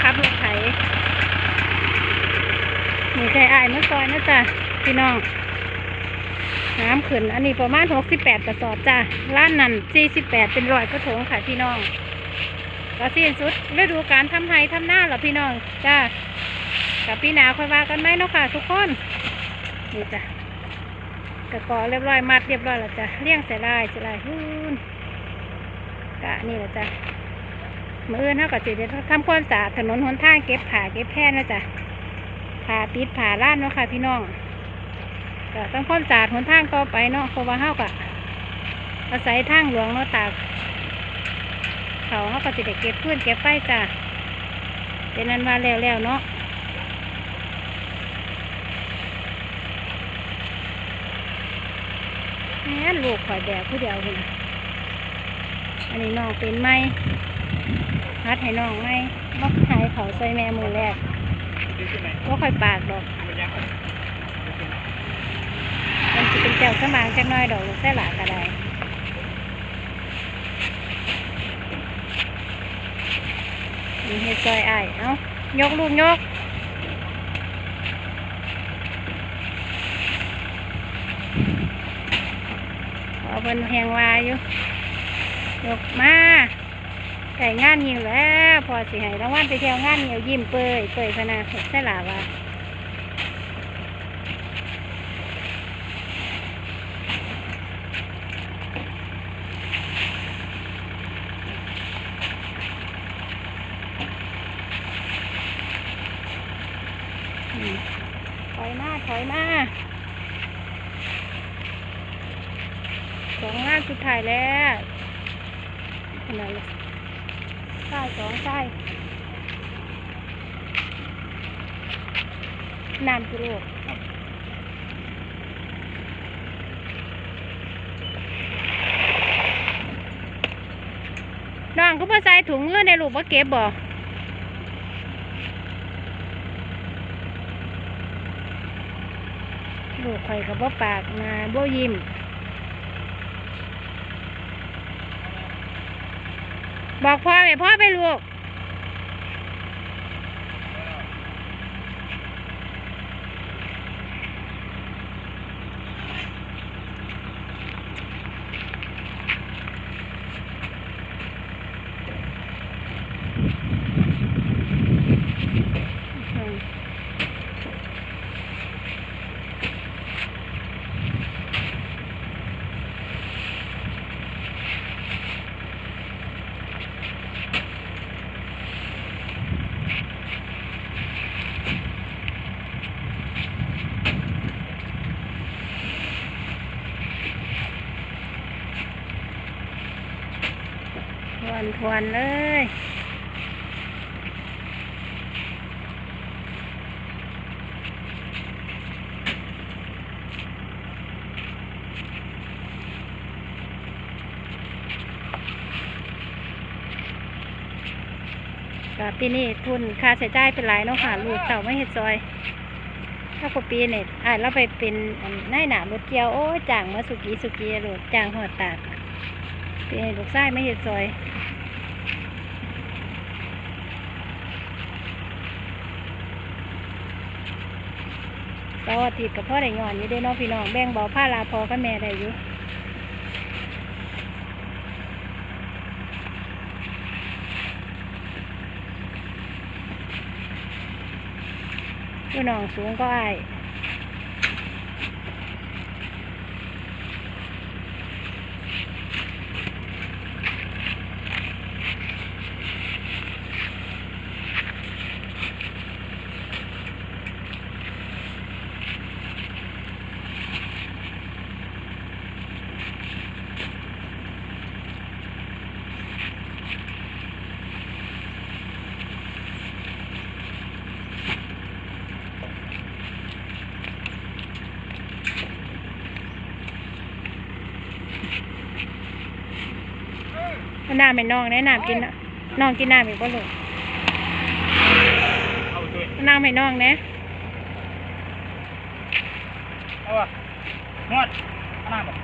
ไถนี่ใช่อายเมื่อซอยนะจ๊ะพี่น้อง น้ำขึ้นอันนี้ประมาณหกสิบแปดกระสอบจ้ะร้านนั้นสี่สิบแปดเป็นร้อยกระถงค่ะพี่น้องก็สิ้นสุดฤดูการทำไห้ทำหน้าหรอพี่น้องจ้ากับพี่หนาค่อยว่ากันไหมเนาะค่ะทุกคนนี่จ้ะกระกอเรียบร้อยมัดเรียบร้อยแล้วจ้ะเลี้ยงใส่ลายใส่ลายหุ้นกะนี่แหละจ้ะ มืออื่นเท่ากับสิเดี๋ยวทำความสะอาดถนนหนทางเก็บผ่าเก็บแพร่นะจ้ะผ่าติดผ่าล้านเนาะค่ะพี่น้องก็ต้องความสะอาดหนทางต่อไปเนาะเพราะว่าเฮากะอาศัยทางหลวงเนาะตากเขาเขาก็จะได้เก็บพื้นเก็บไฟจ้ะเป็นนั้นมาแล้วแล้วๆเนาะแม่นลูกข่อยแบกผู้เดียวเลยนอันนี้น้องเป็นไหม ฮัดให้น้องไหมบักหายเขาใส่แม่มือแรกก็ค่อยปากดอกมันจะเป็นแก้วสมางจักน้อยดอกลูกแซ่หลากระไดมีเฮ็ดซอยอ้ายเอายกลูกยกเอาเป็นแหงวาอยู่ยกมา ไก่งานยิงแล้วพอสิให้รางวัลไปเที่ยวงานเหี่ยวยิ้มเปยเปยพนาเห็ดใส่หลาวาถอยมาถอยมาสองงานสุดท้ายแล้วขนาด เลยใช่สองใช่น้ำกิโลน้องก็พอใส่ถุงเงินในลูกว่าเก็บบ่ลูกข่อยกับบ่ปากมาบ่ยิ้ม บอกพ่อไหมพ่อไปลูกอืมท วนทวนเลยก็ปีนี้ทุนค่าใช้จ่ายเป็นหลายเนาะค่ะลูกเต่าไม่เห็ดซอย ถ้ากว่าปีเนี่ยอ่าเราไปเป็นนายหนารถเกียวโอ้จางมาสุกี้สุกี้ลูกจางหอดตากปีนี้ลูกไส้ไม่เห็ดซอย เสาร์ อาติดกับพ่อได้ย้อนอยู่ด้เน้องพี่น้องแบ่งเบาผ้าลาพอกับแม่ได้อยู่พี่น้องสูงก็อาย น้ำให้น้องแนะน้ำกินน่ะน้องกินน้ำอีกบ่ลูกเอาด้วยเอาน้ำให้น้องแหนะเอาวะนวดเอาหน้าบอก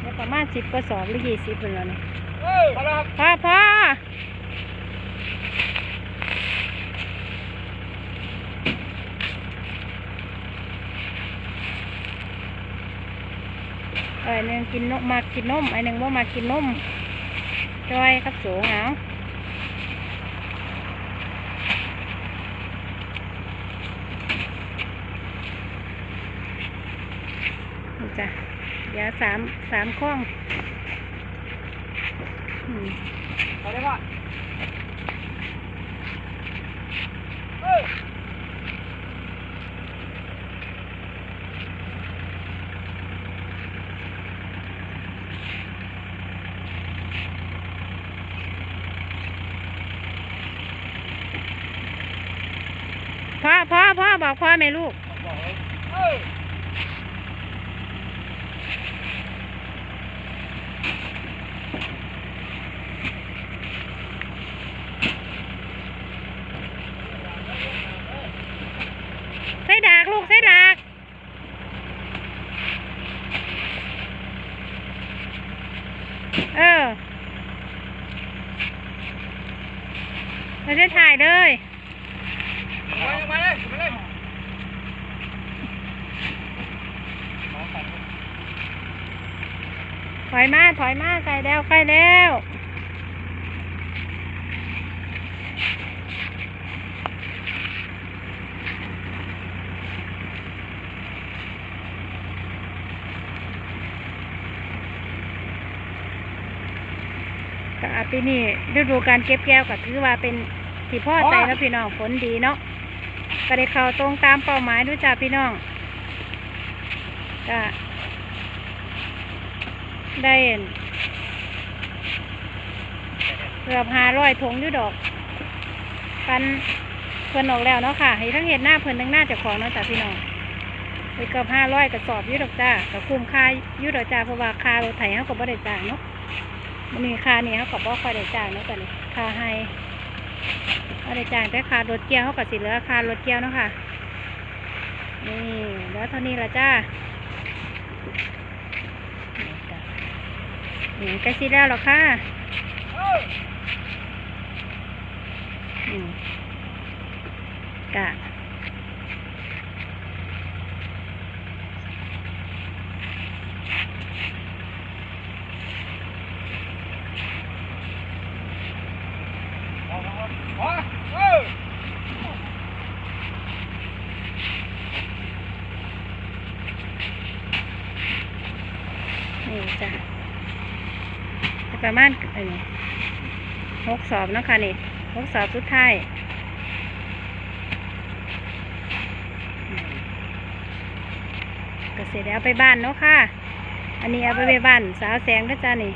เดี๋ยวประมาณสิบกระสอบหรือยี่สิบเป็นแล้วนี่เออมาแล้วครับพอพอ ไอ้หนึ่งกินนมมากินนมไอ้หนึ่งว่ามากินนมจอยครับสูงเอาจ้ะเดี๋ยวสามสามข้องอืมเอาได้ป่ะเออ พ่อพ่อพ่อ บอกพ่อไหมลูกใส่ดากลูกใส่ดากเออไม่ได้ถ่ายเลย มาเลยมาเลยมาเลย อยมา ถอยมาใกล้แล้วใกล้แล้วก็ปีนี้ฤดูการเก็บแก้วก็ถือว่าเป็นที่พ่อใจแล้วพี่น้องฝนดีเนาะก็ได้เข้าตรงตามเป้าหมายด้วยจ้าพี่น้องก็ ได้เกือบห้าร้อยถงอยู่ดอก ปันเพิ่นออกแล้วเนาะค่ะให้ทั้งเห็ดหน้าเพิ่นทั้งหน้าเจ้าของเนาะจ้าพี่น้องไปเกือบห้าร้อยกระสอบยู่ดอกจ้าก็คุ้มค่ายู่ดอกจ้าเพราะว่าค่ารถไถเขาก็บ่ได้จ่ายเนาะมันมีค่านี่เขาก็บ่ค่อยได้จ่ายเนาะจ้ะนี่ค่าให้บ่ได้จ่ายแต่ค่ารถเกียวเขาก็สิเหลือค่ารถเกียวเนาะค่ะนี่แล้วเท่านี้ละจ้า กล้สิแล้วหรอกค่ะ เออ อืมกะ เอาเอาเอาเออ นี่จ้ะ ประมาณเอ้หกสอบนะคะนี่หกสอบสุดท้ายก็เสร็จแล้วไปบ้านเนาะค่ะ อันนี้เอาไปไปบ้านสาวแสงนะจ้านี่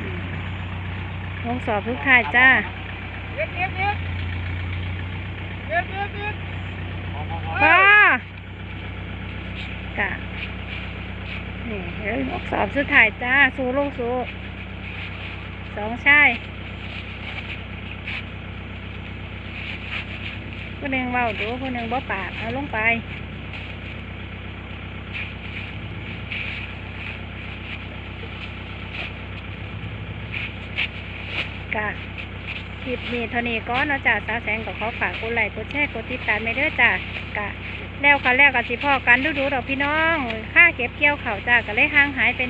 อืมหกสอบทุกทายจ้าเย็ดเย็ดเย็ดเย็ดเย็ดเย็ดเอาเอาเอา พ่ อกะนี่เดี๋ยวหกสอบสุดท้ายจ้า สู้ลงสู้สองชายผู้หนึ่งเว้าดูผู้หนึ่งบ่ปาก เอาลงไปกะคลิปนี้เท่านี้ก็นาะจ้าสาวแสงก็ขอฝากกดไลค์กดแชร์กดติดตามไปเด้อจ้ากะ แล้วค่ะแล้วกันสิพ่อกันดูดูดอกพี่น้องค่าเก็บเกี่ยวเข่าจ้าก็เลยห่างหายเป็น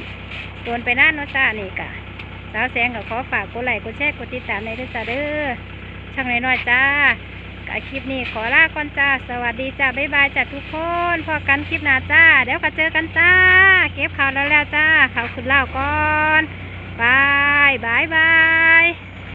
โดนไปหน้าเนาะจ้านี่กะสาวแสงกับขอฝากกดไลค์กดแชร์กดติดตามในด้วยจ้าเด้อช่างน้อยๆจ้ากับคลิปนี้ขอลาก่อนจ้า สวัสดีจ้าบ๊ายบายจ้าทุกคนพ่อกันคลิปหน้าจ้าเดี๋ยวกันเจอกันจ้า เก็บเข่าแล้วแล้วจ้าเข่าคุณเล่าก่อนบายบายบาย